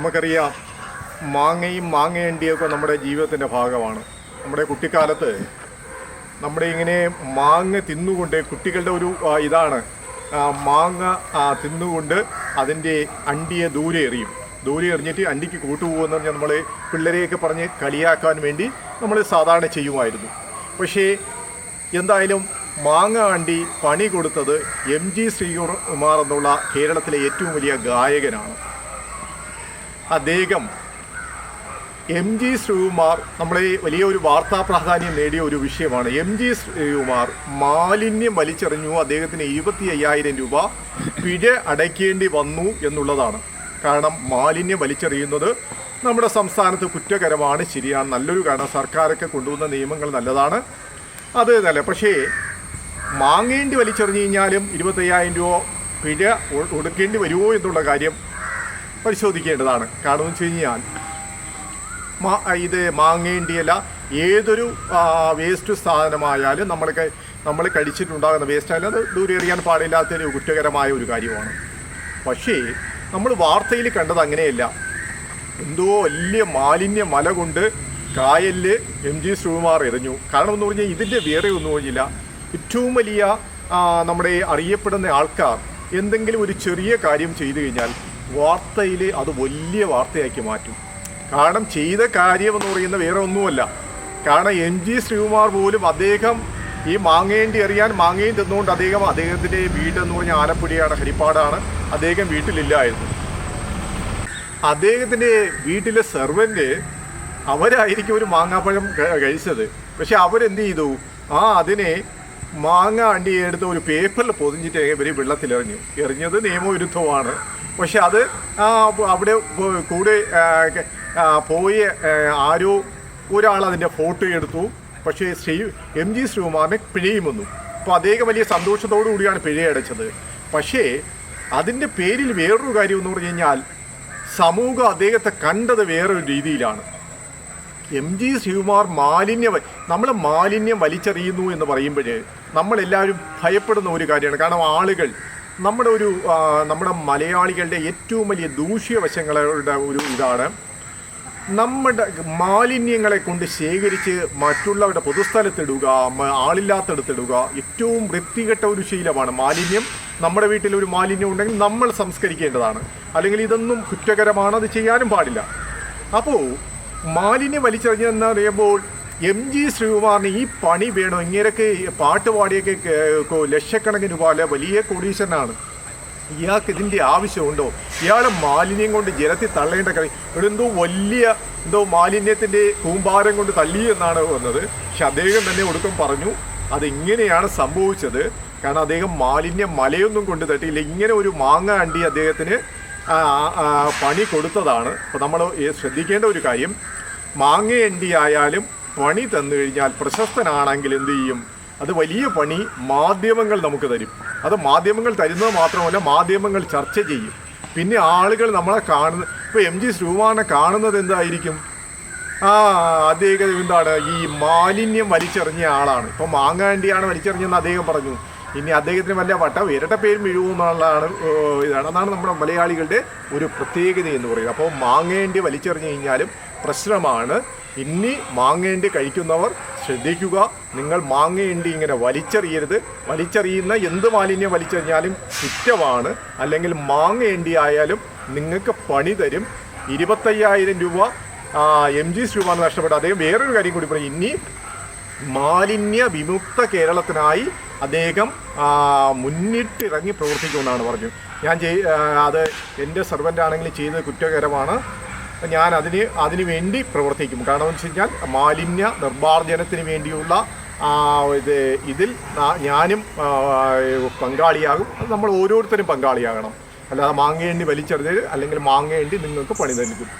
നമുക്കറിയാം മാങ്ങയും മാങ്ങയണ്ടിയൊക്കെ നമ്മുടെ ജീവിതത്തിന്റെ ഭാഗമാണ്. നമ്മുടെ കുട്ടിക്കാലത്ത് നമ്മുടെ ഇങ്ങനെ മാങ്ങ തിന്നുകൊണ്ട് കുട്ടികളുടെ ഒരു ഇതാണ് മാങ്ങ തിന്നുകൊണ്ട് അതിന്റെ അണ്ടിയെ ദൂരെ എറിയും. ദൂരെ എറിഞ്ഞിട്ട് അണ്ടിക്ക് കൂട്ടുപോകുമെന്ന് പറഞ്ഞാൽ നമ്മൾ പിള്ളേരെയൊക്കെ പറഞ്ഞ് കളിയാക്കാൻ വേണ്ടി നമ്മൾ സാധാരണ ചെയ്യുമായിരുന്നു. പക്ഷേ എന്തായാലും മാങ്ങ അണ്ടി പണി കൊടുത്തത് എം ജി ശ്രീകുമാർ എന്നുള്ള കേരളത്തിലെ ഏറ്റവും വലിയ ഗായകനാണ്. അദ്ദേഹം എം ജി ശ്രീകുമാർ നമ്മളെ വലിയ ഒരു വാർത്താ പ്രാധാന്യം നേടിയ ഒരു വിഷയമാണ്. എം ജി ശ്രീകുമാർ മാലിന്യം വലിച്ചെറിഞ്ഞു. അദ്ദേഹത്തിന് ഇരുപത്തി അയ്യായിരം രൂപ പിഴ അടയ്ക്കേണ്ടി വന്നു എന്നുള്ളതാണ്. കാരണം മാലിന്യം വലിച്ചെറിയുന്നത് നമ്മുടെ സംസ്ഥാനത്ത് കുറ്റകരമാണ് ശരിയാണ്. നല്ലൊരു കാരണം. സർക്കാരൊക്കെ കൊണ്ടുവന്ന നിയമങ്ങൾ നല്ലതാണ്. അത് നല്ല പക്ഷേ മാങ്ങേണ്ടി വലിച്ചെറിഞ്ഞു കഴിഞ്ഞാലും ഇരുപത്തയ്യായിരം രൂപ പിഴ ഒടുക്കേണ്ടി വരുമോ എന്നുള്ള കാര്യം പരിശോധിക്കേണ്ടതാണ്. കാരണം എന്ന് വെച്ച് കഴിഞ്ഞാൽ മാ- ഇത് മാങ്ങേണ്ടിയല്ല. ഏതൊരു വേസ്റ്റ് സാധനമായാലും നമ്മൾക്ക് നമ്മൾ കഴിച്ചിട്ടുണ്ടാകുന്ന വേസ്റ്റ് ആയാലും അത് ദൂരെ എറിയാൻ പാടില്ലാത്തൊരു കുറ്റകരമായ ഒരു കാര്യമാണ്. പക്ഷേ നമ്മൾ വാർത്തയിൽ കണ്ടത് അങ്ങനെയല്ല. എന്തോ വലിയ മാലിന്യ മല കൊണ്ട് കായലിൽ എം ജി ശ്രീകുമാർ എറിഞ്ഞു. കാരണം എന്ന് പറഞ്ഞാൽ ഇതിന്റെ വേറെ ഒന്നും പറഞ്ഞില്ല ഏറ്റവും വലിയ നമ്മുടെ അറിയപ്പെടുന്ന ആൾക്കാർ എന്തെങ്കിലും ഒരു ചെറിയ കാര്യം ചെയ്തു കഴിഞ്ഞാൽ വാർത്തയിൽ അത് വലിയ വാർത്തയാക്കി മാറ്റും. കാരണം ചെയ്ത കാര്യം എന്ന് പറയുന്ന വേറെ ഒന്നുമല്ല. കാരണം എം ജി ശ്രീകുമാർ പോലും അദ്ദേഹം ഈ മാങ്ങേണ്ടി അറിയാൻ മാങ്ങയും തിന്നുകൊണ്ട് അദ്ദേഹം അദ്ദേഹത്തിന്റെ വീടെന്ന് പറഞ്ഞാൽ ആലപ്പുഴയാണ് ഹരിപ്പാടാണ് അദ്ദേഹം വീട്ടിലില്ലായിരുന്നു. അദ്ദേഹത്തിന്റെ വീട്ടിലെ സെർവന്റ് അവരായിരിക്കും ഒരു മാങ്ങാപ്പഴം കഴിച്ചത്. പക്ഷെ അവരെന്ത് ചെയ്തു? ആ അതിനെ മാങ്ങ അണ്ടിയെടുത്ത് ഒരു പേപ്പറിൽ പൊതിഞ്ഞിട്ട് ഇവർ വെള്ളത്തിലെറിഞ്ഞു. എറിഞ്ഞത് നിയമവിരുദ്ധമാണ്. പക്ഷെ അത് അവിടെ കൂടെ പോയ ആരോ ഒരാൾ അതിന്റെ ഫോട്ടോ എടുത്തു. പക്ഷേ ശ്രീ എം ജി ശ്രീകുമാറിനെ പിഴയും വന്നു. അപ്പോൾ അദ്ദേഹം വലിയ സന്തോഷത്തോടു കൂടിയാണ് പിഴ അടച്ചത്. പക്ഷേ അതിന്റെ പേരിൽ വേറൊരു കാര്യം എന്ന് പറഞ്ഞു കഴിഞ്ഞാൽ സമൂഹം അദ്ദേഹത്തെ കണ്ടത് വേറൊരു രീതിയിലാണ്. എം ജി ശിവകുമാർ മാലിന്യം നമ്മൾ മാലിന്യം വലിച്ചെറിയുന്നു എന്ന് പറയുമ്പോൾ നമ്മളെല്ലാവരും ഭയപ്പെടുന്ന ഒരു കാര്യമാണ്. കാരണം ആളുകൾ നമ്മുടെ ഒരു നമ്മുടെ മലയാളികളുടെ ഏറ്റവും വലിയ ദൂഷ്യവശങ്ങളുടെ ഒരു ഇതാണ്. നമ്മുടെ മാലിന്യങ്ങളെ കൊണ്ട് ശേഖരിച്ച് മറ്റുള്ളവരുടെ പൊതുസ്ഥലത്തിടുക ആളില്ലാത്തടത്തിടുക ഏറ്റവും വൃത്തികെട്ട ഒരു ശീലമാണ് മാലിന്യം. നമ്മുടെ വീട്ടിൽ ഒരു മാലിന്യം ഉണ്ടെങ്കിൽ നമ്മൾ സംസ്കരിക്കേണ്ടതാണ്. അല്ലെങ്കിൽ ഇതൊന്നും കുറ്റകരമാണ് അത് ചെയ്യാനും പാടില്ല. അപ്പോൾ മാലിന്യം വലിച്ചെറിഞ്ഞെന്ന് പറയുമ്പോൾ എം ജി ശ്രീകുമാറിന് ഈ പണി വേണം? ഇങ്ങനെയൊക്കെ പാട്ട് പാടിയൊക്കെ ലക്ഷക്കണക്കിന് രൂപ വലിയ കോടീശ്വരനാണ്. ഇയാൾക്ക് ഇതിന്റെ ആവശ്യമുണ്ടോ? ഇയാൾ മാലിന്യം കൊണ്ട് ജലത്തിൽ തള്ളേണ്ട കളി ഇവിടെ എന്തോ വലിയ എന്തോ മാലിന്യത്തിന്റെ കൂമ്പാരം കൊണ്ട് തള്ളി എന്നാണ് വന്നത്. പക്ഷെ അദ്ദേഹം തന്നെ ഒടുക്കം പറഞ്ഞു അതിങ്ങനെയാണ് സംഭവിച്ചത്. കാരണം അദ്ദേഹം മാലിന്യം മലയൊന്നും കൊണ്ട് തട്ടിയില്ല. ഇങ്ങനെ ഒരു മാങ്ങ അണ്ടി അദ്ദേഹത്തിന് പണി കൊടുത്തതാണ്. അപ്പോൾ നമ്മൾ ശ്രദ്ധിക്കേണ്ട ഒരു കാര്യം മാങ്ങയണ്ടി ആയാലും പണി തന്നു കഴിഞ്ഞാൽ പ്രശസ്തനാണെങ്കിൽ എന്ത് ചെയ്യും? അത് വലിയ പണി മാധ്യമങ്ങൾ നമുക്ക് തരും. അത് മാധ്യമങ്ങൾ തരുന്നത് മാത്രമല്ല മാധ്യമങ്ങൾ ചർച്ച ചെയ്യും. പിന്നെ ആളുകൾ നമ്മളെ കാണുന്ന ഇപ്പോൾ എം ജി ശ്രീകുമാറിനെ കാണുന്നത് എന്തായിരിക്കും? ആ അദ്ദേഹം എന്താണ്? ഈ മാലിന്യം വലിച്ചെറിഞ്ഞ ആളാണ്. ഇപ്പം മാങ്ങാണ്ടിയാണ് വലിച്ചെറിഞ്ഞെന്ന് അദ്ദേഹം പറഞ്ഞു. ഇനി അദ്ദേഹത്തിന് വല്ല വട്ടം ഇരട്ട പേരും വീഴുമെന്നുള്ളതാണ് ഏഹ്, ഇതാണ് അതാണ് നമ്മുടെ മലയാളികളുടെ ഒരു പ്രത്യേകത എന്ന് പറയുന്നത്. അപ്പോൾ മാങ്ങേണ്ടി വലിച്ചെറിഞ്ഞു കഴിഞ്ഞാലും പ്രശ്നമാണ്. ഇനി മാങ്ങേണ്ടി കഴിക്കുന്നവർ ശ്രദ്ധിക്കുക. നിങ്ങൾ മാങ്ങേണ്ടി ഇങ്ങനെ വലിച്ചെറിയരുത്. വലിച്ചെറിയുന്ന എന്ത് മാലിന്യം വലിച്ചെറിഞ്ഞാലും കുറ്റമാണ്. അല്ലെങ്കിൽ മാങ്ങേണ്ടി ആയാലും നിങ്ങൾക്ക് പണി തരും. ഇരുപത്തയ്യായിരം രൂപ എം ജി ശ്രീകുമാർ നഷ്ടപ്പെട്ടു. അദ്ദേഹം വേറൊരു കാര്യം കൂടി പറയും ഇനി മാലിന്യ വിമുക്ത കേരളത്തിനായി അദ്ദേഹം മുന്നിട്ടിറങ്ങി പ്രവർത്തിക്കുമെന്നാണ് പറഞ്ഞു. ഞാൻ ചെയ് അത് എന്റെ സെർവന്റ് ആണെങ്കിലും ചെയ്തത് കുറ്റകരമാണ്. ഞാൻ അതിന് അതിന് വേണ്ടി പ്രവർത്തിക്കും. കാരണം എന്ന് വെച്ച് കഴിഞ്ഞാൽ മാലിന്യ നിർമ്മാർജനത്തിന് വേണ്ടിയുള്ള ഇത് ഇതിൽ ഞാനും പങ്കാളിയാകും. നമ്മൾ ഓരോരുത്തരും പങ്കാളിയാകണം. അല്ലാതെ മാങ്ങയേണ്ടി വലിച്ചെറിഞ്ഞ് അല്ലെങ്കിൽ മാങ്ങയേണ്ടി നിങ്ങൾക്ക് പണി നൽകും